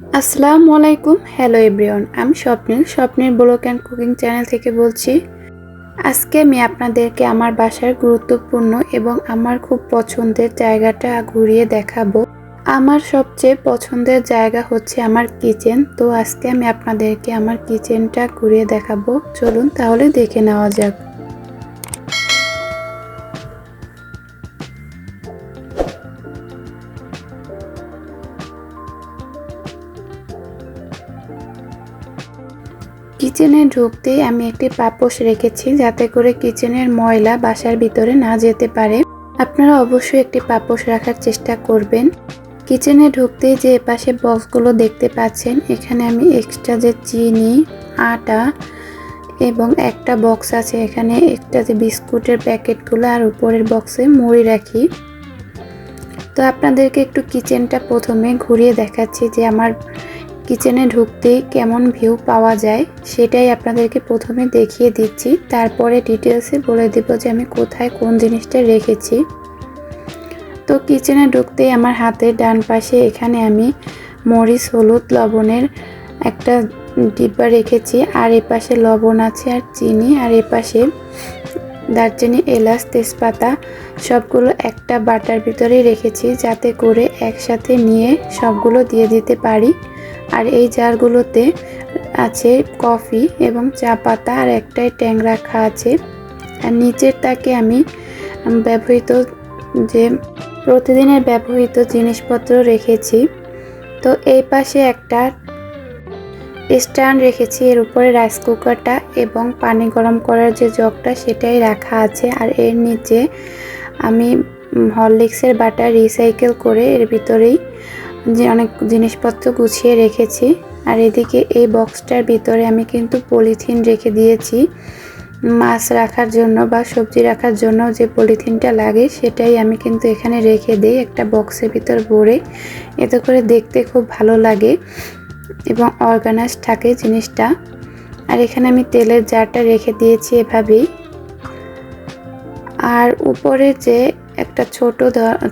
আসসালামু আলাইকুম, hello everyone, আমি Swapnil Swapnil blog and cooking channel থেকে বলছি, আজকে আমি আপনাদেরকে আমার বাসার গুরুত্বপূর্ণ এবং আমার খুব পছন্দের জায়গাটা ঘুরিয়ে দেখাবো। আমার সবচেয়ে পছন্দের জায়গা হচ্ছে আমার কিচেন, তো আজকে আমি আপনাদেরকে আমার কিচেনটা ঘুরিয়ে দেখাবো। চলুন তাহলে দেখে নেওয়া যাক। কিচেনে ঢুকতেই আমি একটি পাপোশ রেখেছি যাতে করে কিচেনের ময়লা বাসার ভিতরে না যেতে পারে। আপনারা অবশ্যই একটি পাপোশ রাখার চেষ্টা করবেন। কিচেনে ঢুকতেই যে পাশে বক্সগুলো দেখতে পাচ্ছেন, এখানে আমি এক্সট্রা যে চিনি, আটা এবং একটা বক্স আছে। এখানে একটা যে বিস্কুটের প্যাকেটগুলো আর উপরের বক্সে মুড়ি রাখি। তো আপনাদেরকে একটু কিচেনটা প্রথমে ঘুরিয়ে দেখাচ্ছি যে আমার কিচেনে ঢুকতেই কেমন ভিউ পাওয়া যায়, সেটাই আপনাদেরকে প্রথমে দেখিয়ে দিচ্ছি। তারপরে ডিটেলসে বলে দেব যে আমি কোথায় কোন জিনিসটা রেখেছি। তো কিচেনে ঢুকতেই আমার হাতের ডান পাশে এখানে আমি মরিচ, হলুদ, লবণের একটা ডিব্বা রেখেছি। আর এ পাশে লবণ আছে আর চিনি, আর এ পাশে দারচিনি, এলাচ, তেজপাতা সবগুলো একটা বাটার ভিতরে রেখেছি, যাতে করে একসাথে নিয়ে সবগুলো দিয়ে দিতে পারি। আর এই জারগুলোতে আছে কফি এবং চা পাতা আর একটাই ট্যাং রাখা আছে। আর নিচের তাকে আমি ব্যবহৃত যে প্রতিদিনের ব্যবহৃত জিনিসপত্র রেখেছি, তো এই পাশে একটা স্ট্যান্ড রেখেছি। এর উপরে রাইস কুকারটা এবং পানি গরম করার যে জগটা সেটাই রাখা আছে। আর এর নিচে আমি হরলিক্সের বাটার রিসাইকেল করে এর ভিতরেই যে অনেক জিনিসপত্র গুছিয়ে রেখেছি। আর এদিকে এই বক্সটার ভিতরে আমি কিন্তু পলিথিন রেখে দিয়েছি। মাছ রাখার জন্য বা সবজি রাখার জন্য যে পলিথিনটা লাগে সেটাই আমি কিন্তু এখানে রেখে দিই একটা বক্সের ভিতর ভরে। এতে করে দেখতে খুব ভালো লাগে এবং অর্গানাইজ থাকে জিনিসটা। আর এখানে আমি তেলের জারটা রেখে দিয়েছি এভাবেই। আর উপরে যে একটা ছোট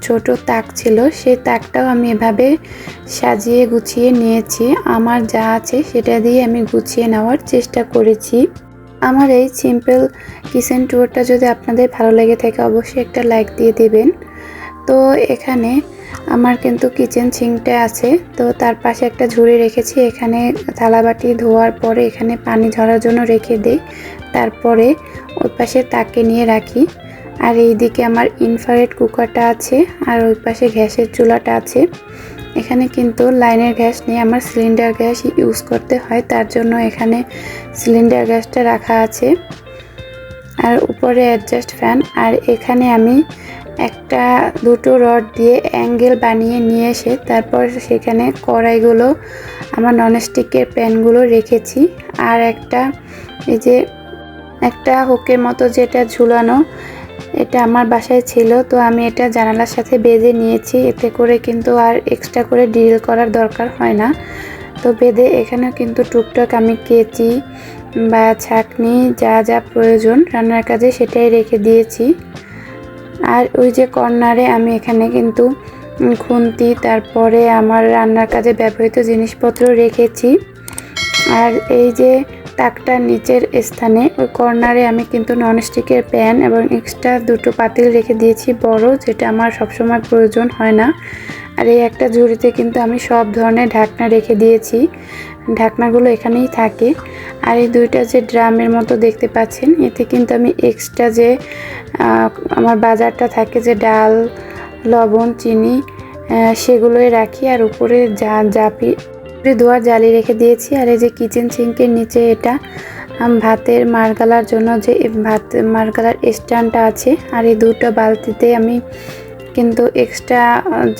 ছোট তাক ছিল, সেই তাকটাও আমি এভাবে সাজিয়ে গুছিয়ে নিয়েছি। আমার যা আছে সেটা দিয়ে আমি গুছিয়ে নেওয়ার চেষ্টা করেছি। আমার এই সিম্পল কিচেন ট্যুরটা যদি আপনাদের ভালো লেগে থাকে, অবশ্যই একটা লাইক দিয়ে দেবেন। তো এখানে আমার কিন্তু কিচেন সিঙ্কটা আছে। তো তার পাশে একটা ঝুড়ি রেখেছি। এখানে থালাবাটি ধোয়ার পরে এখানে পানি ঝরার জন্য রেখে দিই। তারপরে ওই পাশে তাকে নিয়ে রাখি। আর এইদিকে আমার ইনফ্রারেড কুকারটা আছে, আর ওই পাশে গ্যাসের চুলাটা আছে। এখানে কিন্তু লাইনের গ্যাস নিয়ে আমার সিলিন্ডার গ্যাস ইউজ করতে হয়, তার জন্য এখানে সিলিন্ডার গ্যাসটা রাখা আছে। আর উপরে অ্যাডজাস্ট ফ্যান আর এখানে আমি একটা, দুটো রড দিয়ে অ্যাঙ্গেল বানিয়ে নিয়ে এসে, তারপর সেখানে কড়াইগুলো, আমার ননস্টিকের প্যানগুলো রেখেছি। আর একটা, এই যে একটা হুকের মতো যেটা ঝুলানো এটা আমার বাসায় ছিল, তো আমি এটা জানালার সাথে বেঁধে নিয়েছি। এতে করে কিন্তু আর এক্সট্রা করে ডিল করার দরকার হয় না। তো বেঁধে এখানেও কিন্তু টুকটাক আমি কেচি বা ছাকনি যা যা প্রয়োজন রান্নার কাজে সেটাই রেখে দিয়েছি। আর ওই যে কর্নারে আমি এখানে কিন্তু খুন্তি, তারপরে আমার রান্নার কাজে ব্যবহৃত জিনিসপত্র রেখেছি। আর এই যে তাকটার নিচের স্থানে। ওই কর্নারে আমি কিন্তু ননস্টিকের প্যান এবং এক্সট্রা দুটো পাতিল রেখে দিয়েছি বড়, যেটা আমার সবসময় প্রয়োজন হয় না। আর এই একটা ঝুড়িতে কিন্তু আমি সব ধরনের ঢাকনা রেখে দিয়েছি। ঢাকনাগুলো এখানেই থাকে। আর এই দুইটা যে ড্রামের মতো দেখতে পাচ্ছেন, এতে কিন্তু আমি এক্সট্রা যে আমার বাজারটা থাকে যে ডাল, লবণ, চিনি সেগুলোই রাখি। আর উপরে যা জাপি ধোয়ার জালি রেখে দিয়েছি, আর এই যে কিচেন সিঙ্কের নিচে এটা ভাতের মারগালার জন্য যে ভাত মারগালার স্ট্যান্ডটা আছে, আর এই দুটো বালতিতে আমি কিন্তু এক্সট্রা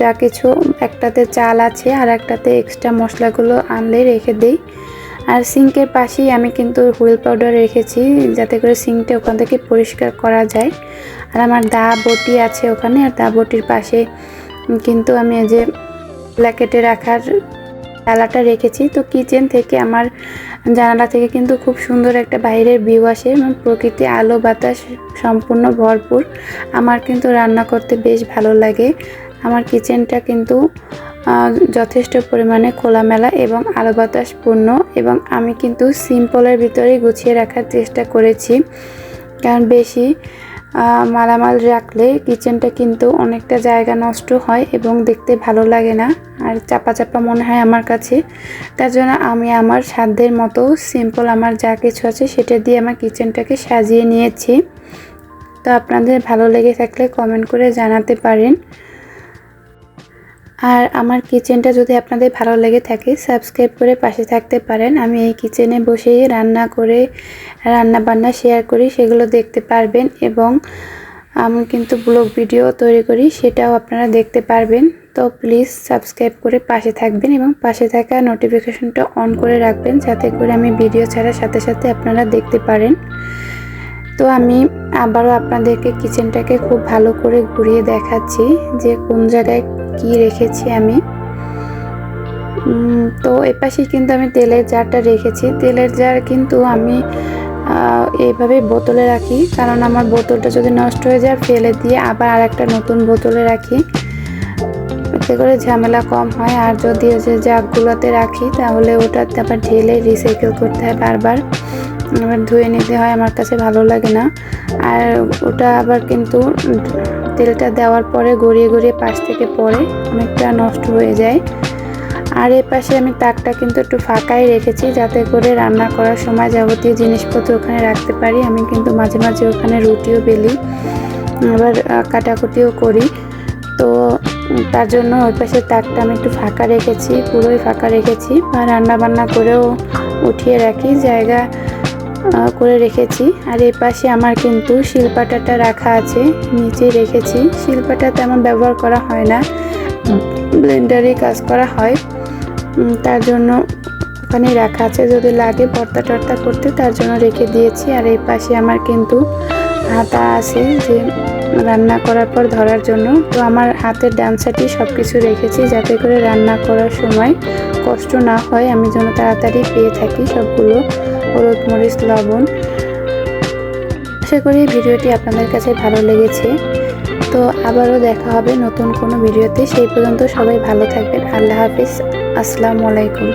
যা কিছু, একটাতে চাল আছে আর একটাতে এক্সট্রা মশলাগুলো আনলে রেখে দিই। আর সিঙ্কের পাশেই আমি কিন্তু হুইল পাউডার রেখেছি, যাতে করে সিঙ্কটা ওখান থেকে পরিষ্কার করা যায়। আর আমার দা বটি আছে ওখানে, আর দা বটির পাশে কিন্তু আমি যে প্ল্যাকেটে রাখার ডালাটা রেখেছি। তো কিচেন থেকে আমার জানালা থেকে কিন্তু খুব সুন্দর একটা বাইরের ভিউ আসে এবং প্রকৃতি, আলো, বাতাস সম্পূর্ণ ভরপুর। আমার কিন্তু রান্না করতে বেশ ভালো লাগে। আমার কিচেনটা কিন্তু যথেষ্ট পরিমাণে খোলামেলা এবং আলো বাতাসপূর্ণ এবং আমি কিন্তু সিম্পলের ভিতরেই গুছিয়ে রাখার চেষ্টা করেছি। কারণ বেশি মালামাল রাখলে কিচেনটা কিন্তু অনেকটা জায়গা নষ্ট হয় এবং দেখতে ভালো লাগে না আর চাপা চাপা মনে হয় আমার কাছে। তার জন্য আমি আমার সাধ্যের মতো সিম্পল আমার যা কিছু আছে সেটা দিয়ে আমার কিচেনটাকে সাজিয়ে নিয়েছি। তো আপনাদের ভালো লেগে থাকলে কমেন্ট করে জানাতে পারেন। আর আমার কিচেনটা যদি আপনাদের ভালো লেগে থাকে, সাবস্ক্রাইব করে পাশে থাকতে পারেন। আমি এই কিচেনে বসেই রান্না করে রান্না বান্না শেয়ার করি, সেগুলো দেখতে পারবেন এবং আমি কিন্তু ব্লগ ভিডিও তৈরি করি, সেটাও আপনারা দেখতে পারবেন। তো প্লিজ সাবস্ক্রাইব করে পাশে থাকবেন এবং পাশে থাকা নোটিফিকেশনটা অন করে রাখবেন, যাতে করে আমি ভিডিও ছাড়ার সাথে সাথে আপনারা দেখতে পারেন। তো আমি আবারও আপনাদেরকে কিচেনটাকে খুব ভালো করে ঘুরিয়ে দেখাচ্ছি যে কোন জায়গায় কি রেখেছি আমি? তো এপাশে কিন্তু আমি তেলের জারটা রেখেছি। তেলের জার কিন্তু আমি এইভাবে বোতলে রাখি। কারণ আমার বোতলটা যদি নষ্ট হয়ে যায়, ফেলে দিয়ে আবার আর একটা নতুন বোতলে রাখি। এতে করে ঝামেলা কম হয়। আর যদি যে জাগগুলোতে রাখি, তাহলে ওটাতে আবার ঢেলে রিসাইকেল করতে হয় বারবার। আবার ধুয়ে নিতে হয়, আমার কাছে ভালো লাগে না। আর ওটা আবার কিন্তু তেলটা দেওয়ার পরে গড়িয়ে গড়িয়ে পাশ থেকে পড়ে, অনেকটা নষ্ট হয়ে যায়। আর এর পাশে আমি তাকটা কিন্তু একটু ফাঁকাই রেখেছি, যাতে করে রান্না করার সময় যাবতীয় জিনিসপত্র ওখানে রাখতে পারি। আমি কিন্তু মাঝে মাঝে ওখানে রুটিও বেলি, আবার কাটাকুটিও করি। তো তার জন্য ওই পাশে তাকটা আমি একটু ফাঁকা রেখেছি, পুরোই ফাঁকা রেখেছি। আর রান্না বান্না করেও উঠিয়ে রাখি। জায়গা করে রেখেছি। আর এই পাশে আমার কিন্তু শিলপাটাটা রাখা আছে, নিচে রেখেছি। শিলপাটা তেমন ব্যবহার করা হয় না। ব্লেন্ডারে কাজ করা হয়। তার জন্য ওখানে রাখা আছে। যদি লাগে ভর্তা টর্তা করতে, তার জন্য রেখে দিয়েছি। আর এই পাশে আমার কিন্তু হাতা আছে যে রান্না করার পর ধরার জন্য। তো আমার হাতের ডান সাইডে সব কিছু রেখেছি যাতে করে রান্না করার সময় কষ্ট না হয়। আমি যেন তাড়াতাড়ি পেয়ে থাকি সবগুলো। হলুদ মরিচ লবণ। আশা করি ভিডিওটি আপনাদের কাছে ভালো লেগেছে। তো আবারও দেখা হবে নতুন কোনো ভিডিওতে। সেই পর্যন্ত সবাই ভালো থাকবেন। আল্লাহ হাফিজ। আসসালামু আলাইকুম।